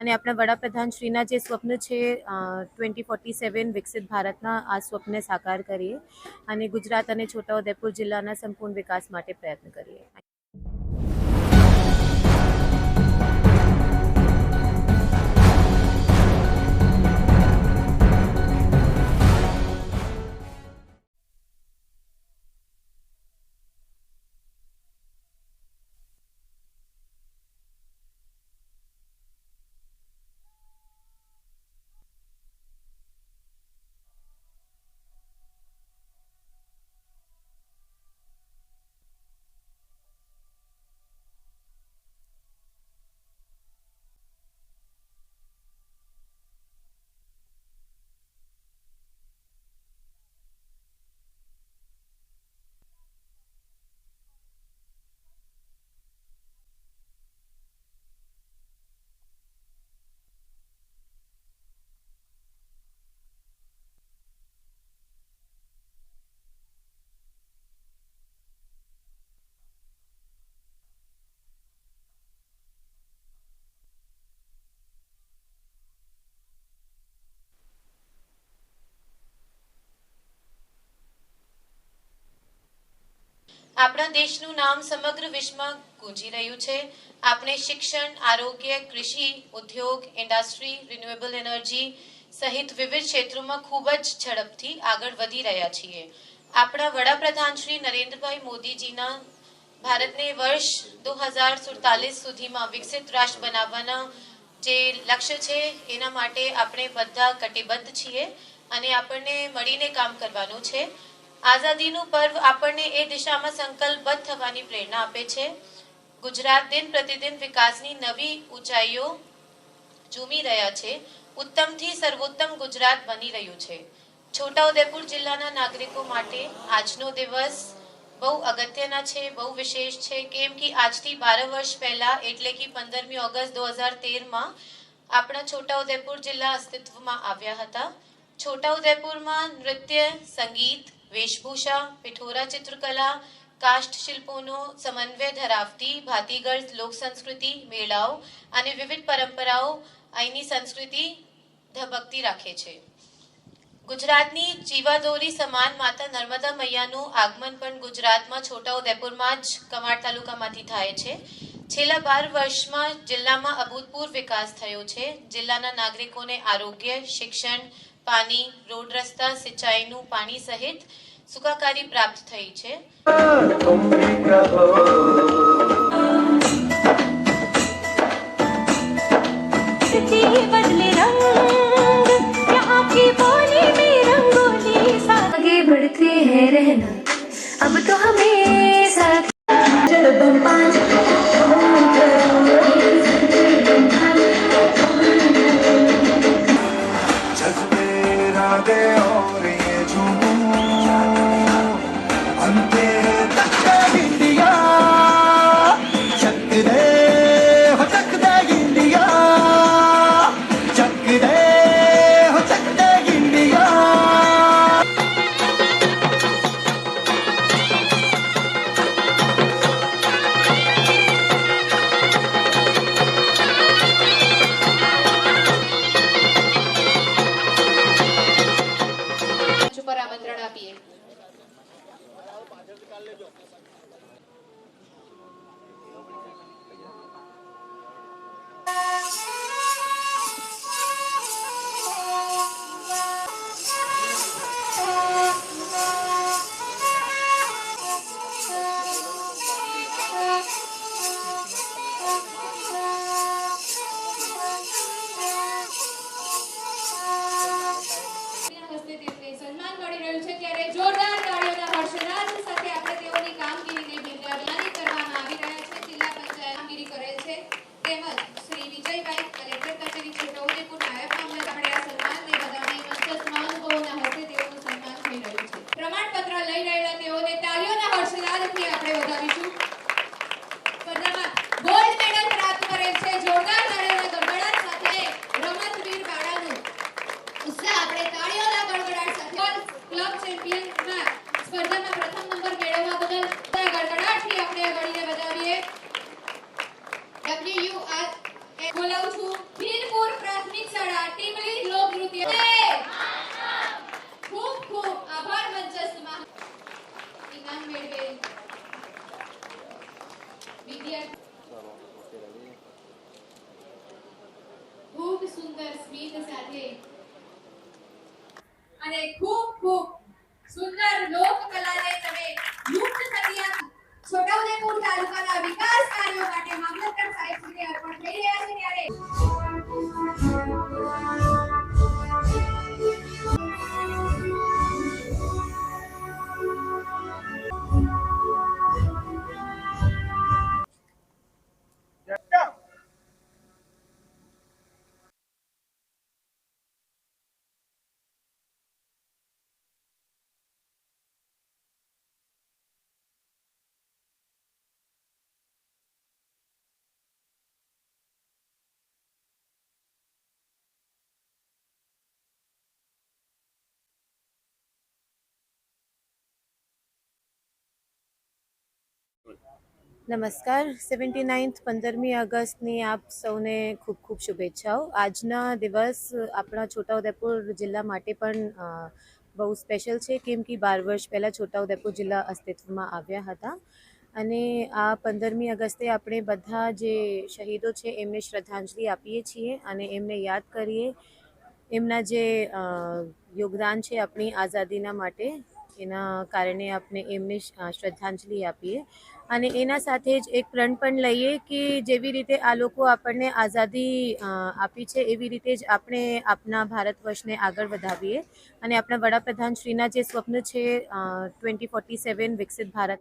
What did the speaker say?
અને આપણા વડાપ્રધાન શ્રીના જે સ્વપ્ન છે ટ્વેન્ટી ફોર્ટી સેવન વિકસિત ભારતના, આ સ્વપ્નને સાકાર કરીએ અને ગુજરાત અને છોટાઉદેપુર જિલ્લાના સંપૂર્ણ વિકાસ માટે પ્રયત્ન કરીએ. આપણા દેશનું નામ સમગ્ર વિશ્વમાં ગુંજી રહ્યું છે. આપણે શિક્ષણ, આરોગ્ય, કૃષિ, ઉદ્યોગ, ઇન્ડસ્ટ્રી, રિન્યુએબલ એનર્જી સહિત વિવિધ ક્ષેત્રોમાં ખૂબ જ ઝડપથી આગળ વધી રહ્યા છીએ. આપણા વડાપ્રધાન શ્રી નરેન્દ્રભાઈ મોદીજીના ભારતને વર્ષ દો હજાર સુડતાલીસ સુધીમાં વિકસિત રાષ્ટ્ર બનાવવાના જે લક્ષ્ય છે, એના માટે આપણે બધા કટિબદ્ધ છીએ અને આપણને મળીને કામ કરવાનું છે. આઝાદીનું પર્વ આપણને એ દિશામાં સંકલ્પબદ્ધ થવાની પ્રેરણા આપે છે. ગુજરાત દિન પ્રતિદિન વિકાસની નવી ઊંચાઈઓ ઝૂમી રહ્યા છે. ઉત્તમથી સર્વોત્તમ ગુજરાત બની રહ્યું છે. છોટાઉદેપુર જિલ્લાના નાગરિકો માટે આજનો દિવસ બહુ અગત્યના છે, બહુ વિશેષ છે, કેમ કે આજથી બાર વર્ષ પહેલા, એટલે કે પંદરમી ઓગસ્ટ દો હજાર તેરમાં, આપણા છોટાઉદેપુર જિલ્લા અસ્તિત્વમાં આવ્યા હતા. છોટાઉદેપુરમાં નૃત્ય, સંગીત વેશભૂષા પિઠોરા ચિત્રકલા કાષ્ઠ શિલ્પોનો સમન્વય ધરાવતી ભાતીગળ લોક સંસ્કૃતિ મેળાઓ અને વિવિધ પરંપરાઓ અહીંની સંસ્કૃતિ ધબકતી રાખે છે. ગુજરાતની જીવાદોરી સમાન માતા નર્મદા મૈયાનું આગમન પણ ગુજરાતમાં છોટાઉદેપુરમાં જ કમાડ તાલુકામાંથી થાય છે. છેલ્લા બાર વર્ષમાં જિલ્લામાં અભૂતપૂર્વ વિકાસ થયો છે. જિલ્લાના નાગરિકોને આરોગ્ય, શિક્ષણ પાણી રોડ રસ્તા સિંચાઈનું પાણી સહિત સુખાકારી પ્રાપ્ત થઈ છે तुम भी कहो के बदले रंग यहाँ की बोली में रंगोली सा आगे बढ़ते हैं रहना अब तो हमें Jordan. તાળીઓને ગણીને બતાવીએ ડબલ્યુ આર બોલાવું છું. મીરપુર પ્રાથમિક શાળા, ટીમલી લોક નૃત્ય. ખૂબ ખૂબ આભાર મંચસ્થમાં. ઇનામ મેળવે. વિદ્યાર્થી સુંદર સ્મિત સાથે. અને ખૂબ ખૂબ સુંદર લોક કલાને છોટાઉદેપુર તાલુકાના વિકાસ કાર્યો માટે મામલતદાર સાહેબ સુધી અર્પણ નમસ્કાર. સેવન્ટી નાઇન્થ પંદરમી ઓગસ્ટની આપ સૌને ખૂબ ખૂબ શુભેચ્છાઓ. આજના દિવસ આપણા છોટાઉદેપુર જિલ્લા માટે પણ બહુ સ્પેશિયલ છે, કેમ કે બાર વર્ષ પહેલાં છોટાઉદેપુર જિલ્લા અસ્તિત્વમાં આવ્યા હતા. અને આ પંદરમી ઓગસ્ટે આપણે બધા જે શહીદો છે, એમને શ્રદ્ધાંજલિ આપીએ છીએ અને એમને યાદ કરીએ. એમના જે યોગદાન છે, આપણી આઝાદીના માટે. એના કારણે આપણે એમને શ્રદ્ધાંજલિ આપીએ. અને એના સાથે જ એક પ્રણ પણ લઈએ કે જેવી રીતે આ લોકો આપણને આઝાદી આપી છે, એવી રીતે જ આપણે આપણા ભારત વર્ષને આગળ વધાવીએ. અને આપણા વડાપ્રધાન શ્રીના જે સ્વપ્ન છે ટ્વેન્ટી ફોર્ટી સેવન વિકસિત ભારત.